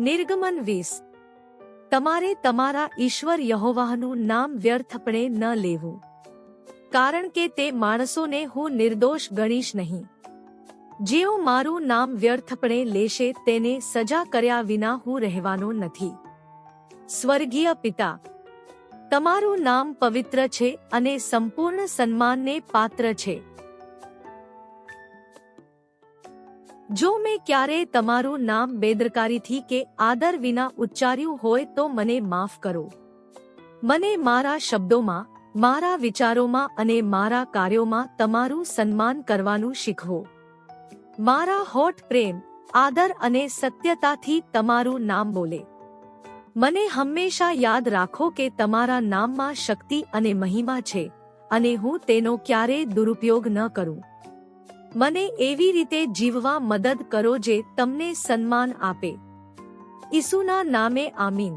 નિર્ગમન વીસ. તમારે તમારા ઈશ્વર યહોવાહનું નામ વ્યર્થપણે ન લેવું. કારણ કે તે માણસોને હું નિર્દોષ ગણીશ નહીં. જેઓ મારું નામ વ્યર્થપણે લેશે તેને સજા કર્યા વિના હું રહેવાનો નથી. સ્વર્ગીય પિતા, તમારું નામ પવિત્ર છે અને સંપૂર્ણ સન્માનને પાત્ર છે. જો મેં ક્યારેય તમારું નામ બેદરકારીથી કે આદર વિના ઉચ્ચાર્યું હોય તો મને માફ કરો. મને મારા શબ્દોમાં, મારા વિચારોમાં અને મારા કાર્યોમાં તમારું સન્માન કરવાનું શીખવો. મારા હોટ પ્રેમ, આદર અને સત્યતાથી તમારું નામ બોલે. મને હંમેશા યાદ રાખો કે તમારા નામમાં શક્તિ અને મહિમા છે, અને હું તેનો ક્યારેય દુરુપયોગ ન કરું. મને એવી રીતે જીવવા મદદ કરો જે તમને સન્માન આપે. ઈસુના નામે આમીન.